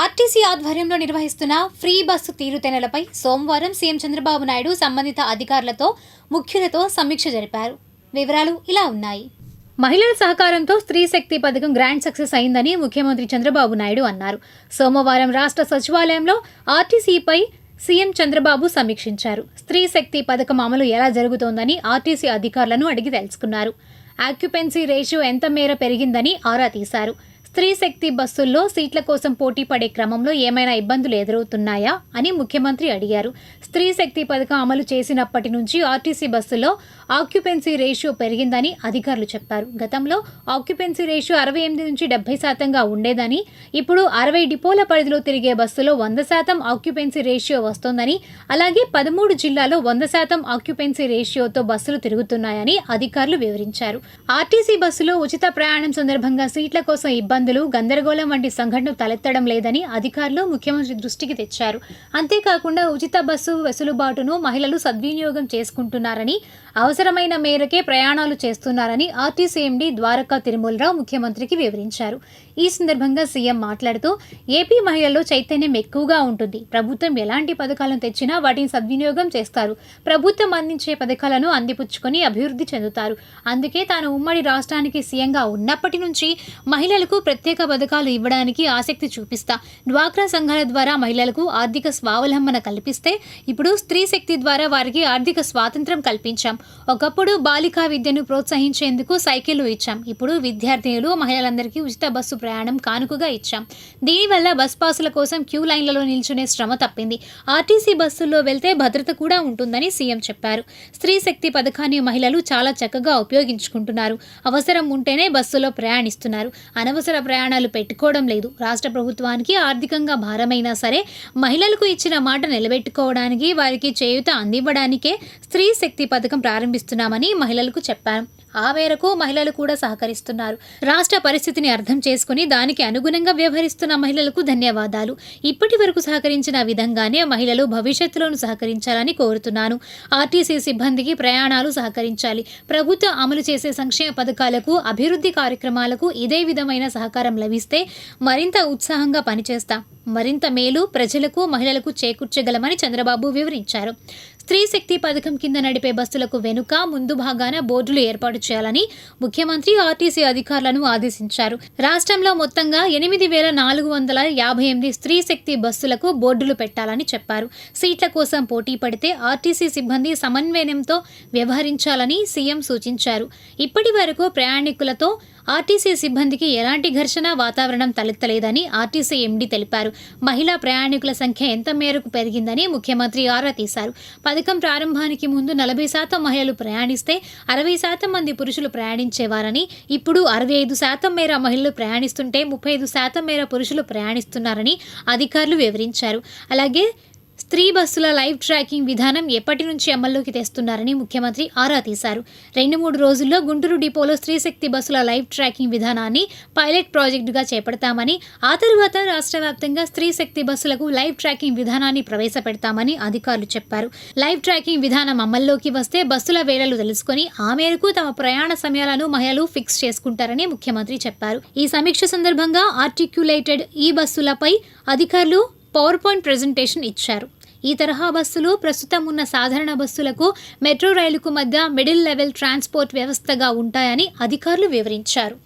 RTC ఆధ్వర్యంలో నిర్వహిస్తున్న free bus తీరుతెన్నులపై సోమవారం సీఎం చంద్రబాబు నాయుడు సంబంధిత అధికారులతో ముఖ్యులతో సమీక్ష జరిపారు. వివరాలు ఇలా ఉన్నాయి. మహిళల సహకారంతో స్త్రీ శక్తి పథకం గ్రాండ్ సక్సెస్ అయిందని ముఖ్యమంత్రి చంద్రబాబు నాయుడు అన్నారు. సోమవారం రాష్ట్ర సచివాలయంలో ఆర్టీసీపై సీఎం చంద్రబాబు సమీక్షించారు. స్త్రీ శక్తి పథకం అమలు ఎలా జరుగుతోందని ఆర్టీసీ అధికారులను అడిగి తెలుసుకున్నారు. ఆక్యుపెన్సీ రేషియో ఎంత మేర పెరిగిందని ఆరా తీశారు. స్త్రీ శక్తి బస్సుల్లో సీట్ల కోసం పోటీ పడే క్రమంలో ఏమైనా ఇబ్బందులు ఎదురవుతున్నాయా అని ముఖ్యమంత్రి అడిగారు. స్త్రీ శక్తి పథకం అమలు చేసినప్పటి నుంచి ఆర్టీసీ బస్సుల్లో ఆక్యుపెన్సీ రేషియో పెరిగిందని అధికారులు చెప్పారు. గతంలో ఆక్యుపెన్సీ రేషియో అరవై ఎనిమిది నుంచి డెబ్బై శాతంగా ఉండేదని ఇప్పుడు అరవై డిపోల పరిధిలో తిరిగే బస్సులో వంద శాతం ఆక్యుపెన్సీ రేషియో వస్తోందని అలాగే పదమూడు జిల్లాలో వంద శాతం ఆక్యుపెన్సీ రేషియోతో బస్సులు తిరుగుతున్నాయని అధికారులు వివరించారు. ఆర్టీసీ బస్సులో ఉచిత ప్రయాణం సందర్భంగా సీట్ల కోసం ఇబ్బంది ఇబ్బందులు గందరగోళం వంటి సంఘటనలు తలెత్తడం లేదని అధికారులు ముఖ్యమంత్రి దృష్టికి తెచ్చారు. అంతేకాకుండా ఉచిత బస్సు వెసులుబాటును మహిళలు సద్వినియోగం చేసుకుంటున్నారని అవసరమైన మేరకే ప్రయాణాలు చేస్తున్నారని ఆర్టీసీ ఎండీ ద్వారకా తిరుమలరావు ముఖ్యమంత్రికి వివరించారు. ఈ సందర్భంగా సీఎం మాట్లాడుతూ ఏపీ మహిళల్లో చైతన్యం ఎక్కువగా ఉంటుంది. ప్రభుత్వం ఎలాంటి పథకాలను తెచ్చినా వాటిని సద్వినియోగం చేస్తారు. ప్రభుత్వం అందించే పథకాలను అందిపుచ్చుకొని అభివృద్ధి చెందుతారు. అందుకే తాను ఉమ్మడి రాష్ట్రానికి సీఎంగా ఉన్నప్పటి నుంచి మహిళలకు ప్రత్యేక పథకాలు ఇవ్వడానికి ఆసక్తి చూపిస్తా. డ్వాక్రా సంఘాల ద్వారా మహిళలకు ఆర్థిక స్వావలంబన కల్పిస్తే ఇప్పుడు స్త్రీ శక్తి ద్వారా వారికి ఆర్థిక స్వాతంత్రం కల్పించాం. ఒకప్పుడు బాలికా విద్యను ప్రోత్సహించేందుకు సైకిళ్ళు ఇచ్చాం. ఇప్పుడు విద్యార్థినులు మహిళలందరికీ ఉచిత బస్సు ప్రయాణం కానుకగా ఇచ్చాం. దీనివల్ల బస్ పాసుల కోసం క్యూ లైన్లలో నిల్చునే శ్రమ తప్పింది. ఆర్టీసీ బస్సుల్లో వెళ్తే భద్రత కూడా ఉంటుందని సీఎం చెప్పారు. స్త్రీ శక్తి పథకాన్ని మహిళలు చాలా చక్కగా ఉపయోగించుకుంటున్నారు. అవసరం ఉంటేనే బస్సులో ప్రయాణిస్తున్నారు. అనవసర ప్రయాణాలు పెట్టుకోవడం లేదు. రాష్ట్ర ప్రభుత్వానికి ఆర్థికంగా భారమైనా సరే మహిళలకు ఇచ్చిన మాట నిలబెట్టుకోవడానికి వారికి చేయూత అందివ్వడానికే స్త్రీ శక్తి పథకం ప్రారంభిస్తున్నామని మహిళలకు చెప్పారు ఆ మేరకు మహిళలు కూడా సహకరిస్తున్నారు. రాష్ట్ర పరిస్థితిని అర్థం చేసుకుని దానికి అనుగుణంగా వ్యవహరిస్తున్న మహిళలకు ధన్యవాదాలు. ఇప్పటి వరకు సహకరించిన విధంగానే మహిళలు భవిష్యత్తులోనూ సహకరించాలని కోరుతున్నాను. ఆర్టీసీ సిబ్బందికి ప్రయాణాలు సహకరించాలి. ప్రభుత్వం అమలు చేసే సంక్షేమ పథకాలకు అభివృద్ధి కార్యక్రమాలకు ఇదే విధమైన సహకారం సహకారం లభిస్తే మరింత ఉత్సాహంగా పనిచేస్తాం. మరింత మేలు ప్రజలకు మహిళలకు చేకూర్చగలమని చంద్రబాబు వివరించారు. స్త్రీ శక్తి పథకం కింద నడిపే బస్సులకు వెనుక ముందు భాగాన బోర్డులు ఏర్పాటు చేయాలని ముఖ్యమంత్రి ఆర్టీసీ అధికారులను ఆదేశించారు. రాష్ట్రంలో మొత్తంగా ఎనిమిది వేల నాలుగు వందల యాభై ఎనిమిది స్త్రీ శక్తి బస్సులకు బోర్డులు పెట్టాలని చెప్పారు. సీట్ల కోసం పోటీ పడితే ఆర్టీసీ సిబ్బంది సమన్వయంతో వ్యవహరించాలని సీఎం సూచించారు. ఇప్పటి వరకు ప్రయాణికులతో ఆర్టీసీ సిబ్బందికి ఎలాంటి ఘర్షణ వాతావరణం తలెత్తలేదని ఆర్టీసీ ఎండీ తెలిపారు. మహిళా ప్రయాణికుల సంఖ్య ఎంత మేరకు పెరిగిందని ముఖ్యమంత్రి ఆరా తీశారు. పథకం ప్రారంభానికి ముందు నలభై శాతం మహిళలు ప్రయాణిస్తే అరవై శాతం మంది పురుషులు ప్రయాణించేవారని ఇప్పుడు అరవై ఐదు శాతం మేర మహిళలు ప్రయాణిస్తుంటే ముప్పై ఐదు శాతం మేర పురుషులు ప్రయాణిస్తున్నారని అధికారులు వివరించారు. అలాగే స్త్రీ బస్సుల లైవ్ ట్రాకింగ్ విధానం ఎప్పటి నుంచి అమల్లోకి తెస్తున్నారని ముఖ్యమంత్రి ఆరా తీశారు. రెండు మూడు రోజుల్లో గుంటూరు డిపోలో స్త్రీ శక్తి బస్సుల లైవ్ ట్రాకింగ్ విధానాన్ని పైలట్ ప్రాజెక్టుగా చేపడతామని ఆ తరువాత రాష్ట్ర వ్యాప్తంగా స్త్రీ శక్తి బస్సులకు లైవ్ ట్రాకింగ్ విధానాన్ని ప్రవేశపెడతామని అధికారులు చెప్పారు. లైవ్ ట్రాకింగ్ విధానం అమల్లోకి వస్తే బస్సుల వేళలు తెలుసుకొని ఆ మేరకు తమ ప్రయాణ సమయాలను మహిళలు ఫిక్స్ చేసుకుంటారని ముఖ్యమంత్రి చెప్పారు. ఈ సమీక్ష సందర్భంగా ఆర్టిక్యులేటెడ్ ఈ బస్సులపై అధికారులు పవర్ పాయింట్ ప్రజెంటేషన్ ఇచ్చారు. ఈ తరహా బస్సులు ప్రస్తుతం ఉన్న సాధారణ బస్సులకు మెట్రో రైలుకు మధ్య మిడిల్ లెవెల్ ట్రాన్స్పోర్ట్ వ్యవస్థగా ఉంటాయని అధికారులు వివరించారు.